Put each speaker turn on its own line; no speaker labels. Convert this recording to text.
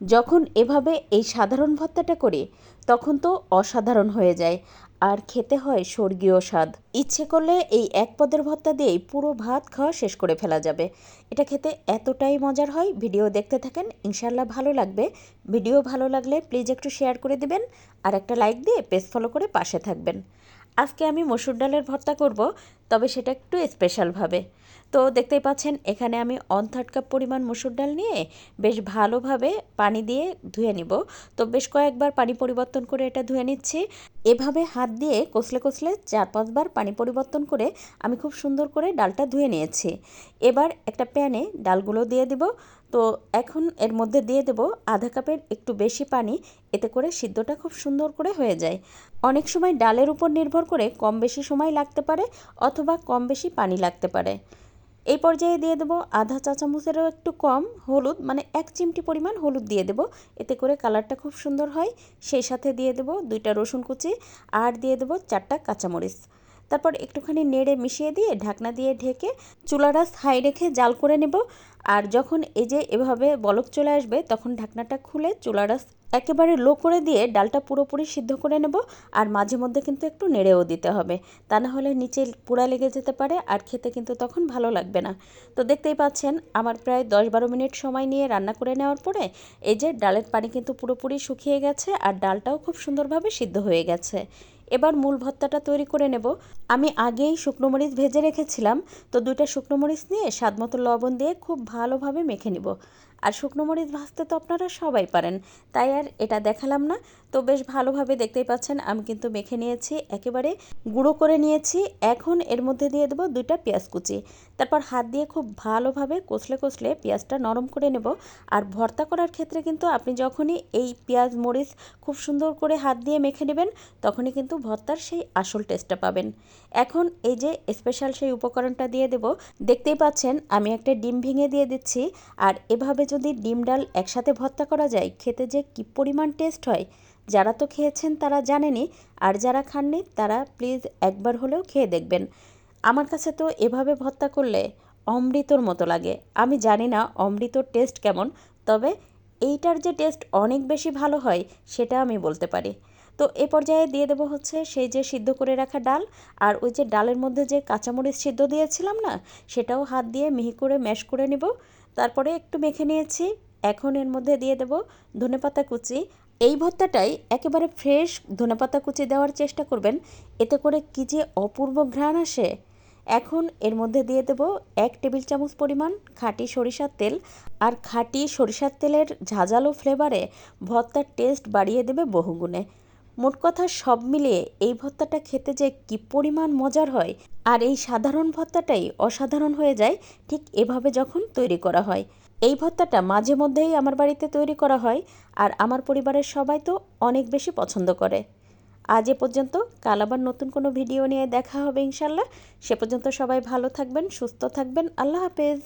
যখন এভাবে এই সাধারণ ভর্তাটা করি, তখন তো অসাধারণ হয়ে যায়। আর খেতে হয় স্বর্গীয় স্বাদ। ইচ্ছে করলে এই এক পদের ভর্তা দিয়েই পুরো ভাত খাওয়া শেষ করে ফেলা যাবে। এটা খেতে এতটাই মজার হয়। ভিডিও দেখতে থাকেন ইনশাল্লাহ ভালো লাগবে। ভিডিও ভালো লাগলে প্লিজ একটু শেয়ার করে দিবেন আর একটা লাইক দিয়ে পেজ ফলো করে পাশে থাকবেন। আজকে আমি মসুর ডালের ভর্তা করব, তবে সেটা একটু স্পেশালভাবে তো দেখতেই পাচ্ছেন, এখানে আমি অন থার্ড কাপ পরিমাণ মসুর ডাল নিয়ে বেশ ভালোভাবে পানি দিয়ে ধুয়ে নিব। তো বেশ কয়েকবার পানি পরিবর্তন করে এটা ধুয়ে নিচ্ছি। এভাবে হাত দিয়ে কষলে কষলে চার পাঁচবার পানি পরিবর্তন করে আমি খুব সুন্দর করে ডালটা ধুয়ে নিয়েছি। এবার একটা প্যানে ডালগুলো দিয়ে দিব। তো এখন এর মধ্যে দিয়ে দেব আধা কাপের একটু বেশি পানি, এতে করে সিদ্ধটা খুব সুন্দর করে হয়ে যায়। অনেক সময় ডালের উপর নির্ভর করে কম বেশি সময় লাগতে পারে অথবা কম বেশি পানি লাগতে পারে। এই পর্যায়ে দিয়ে দেবো আধা চা চামচেরও একটু কম হলুদ মানে এক চিমটি পরিমাণ হলুদ দিয়ে দেবো। এতে করে কালারটা খুব সুন্দর হয়। সেই সাথে দিয়ে দেবো দুইটা রসুন কুচি আর দিয়ে দেবো চারটা কাঁচামরিচ। তারপর একটুখানি নেড়ে মিশিয়ে দিয়ে ঢাকনা দিয়ে ঢেকে চুলাটা হাই রেখে জাল করে নেব। আর যখন এই যে এভাবে বলক চলে আসবে, তখন ঢাকনাটা খুলে চুলাটা একেবারে লো করে দিয়ে ডালটা পুরোপুরি সিদ্ধ করে নেব। আর মাঝে মধ্যে কিন্তু একটু নেড়েও দিতে হবে। তা না হলে নিচে পোড়া লেগে যেতে পারে আর খেতে কিন্তু তখন ভালো লাগবে না। তো দেখতেই পাচ্ছেন, আমার প্রায় দশ বারো মিনিট সময় নিয়ে রান্না করে নেওয়ার পরে এই যে ডালের পানি কিন্তু পুরোপুরি শুকিয়ে গেছে আর ডালটাও খুব সুন্দরভাবে সিদ্ধ হয়ে গেছে। এবার মূল ভর্তাটা তৈরি করে নেব। আমি আগেই শুকনো মরিচ ভেজে রেখেছিলাম, তো দুইটা শুকনো মরিচ নিয়ে স্বাদ মতো লবণ দিয়ে খুব ভালোভাবে মেখে নিব। আর শুকনো মরিচ ভাজতে তো আপনারা সবাই পারেন। তাই আর এটা দেখালাম না। তো বেশ ভালোভাবে দেখতেই পাচ্ছেন, আমি কিন্তু মেখে নিয়েছি, একেবারে গুঁড়ো করে নিয়েছি। এখন এর মধ্যে দিয়ে দেবো দুইটা পেঁয়াজ কুচি। তারপর হাত দিয়ে খুব ভালোভাবে কষলে কষলে পেঁয়াজটা নরম করে নেব। আর ভর্তা করার ক্ষেত্রে কিন্তু আপনি যখনই এই পেঁয়াজ, মরিচ খুব সুন্দর করে হাত দিয়ে মেখে নেবেন, তখনই কিন্তু ভর্তার সেই আসল টেস্টটা পাবেন। এখন এই যে স্পেশাল সেই উপকরণটা দিয়ে দেব। দেখতেই পাচ্ছেন, আমি একটা ডিম ভেঙে দিয়ে দিচ্ছি। আর এভাবে যদি ডিম ডাল একসাথে ভর্তা করা যায়, খেতে যে কী পরিমাণ টেস্ট হয়, যারা তো খেয়েছেন তারা জানেনি, আর যারা খাননি তারা প্লিজ একবার হলেও খেয়ে দেখবেন। আমার কাছে তো এভাবে ভর্তা করলে অমৃতর মতো লাগে। আমি জানি না অমৃতর টেস্ট কেমন, তবে এইটার যে টেস্ট অনেক বেশি ভালো হয়, সেটা আমি বলতে পারি। তো এ পর্যায়ে দিয়ে দেবো হচ্ছে সেই যে সিদ্ধ করে রাখা ডাল আর ওই যে ডালের মধ্যে যে কাঁচামরিচ সিদ্ধ দিয়েছিলাম না, সেটাও হাত দিয়ে মিহি করে ম্যাশ করে নেব। তারপরে একটু মেখে নিয়েছি, এখন এর মধ্যে দিয়ে দেবো ধনেপাতা কুচি। এই ভর্তাটাই একেবারে ফ্রেশ ধনেপাতা কুচি দেওয়ার চেষ্টা করবেন, এতে করে কী যে অপূর্ব ঘ্রাণ আসে। এখন এর মধ্যে দিয়ে দেব এক টেবিল চামচ পরিমাণ খাঁটি সরিষার তেল, আর খাঁটি সরিষার তেলের ঝাঁঝালো ফ্লেভারে ভর্তার টেস্ট বাড়িয়ে দেবে বহুগুণে। মোট কথা সব মিলিয়ে এই ভর্তাটা খেতে যে কি পরিমাণ মজার হয় আর এই সাধারণ ভর্তাটাই অসাধারণ হয়ে যায় ঠিক এভাবে যখন তৈরি করা হয়। এই ভর্তাটা মাঝে মধ্যেই আমার বাড়িতে তৈরি করা হয় আর আমার পরিবারের সবাই তো অনেক বেশি পছন্দ করে। আজ এ পর্যন্ত, কাল আবার নতুন কোনো ভিডিও নিয়ে দেখা হবে ইনশাল্লাহ। সে পর্যন্ত সবাই ভালো থাকবেন, সুস্থ থাকবেন। আল্লাহ হাফেজ।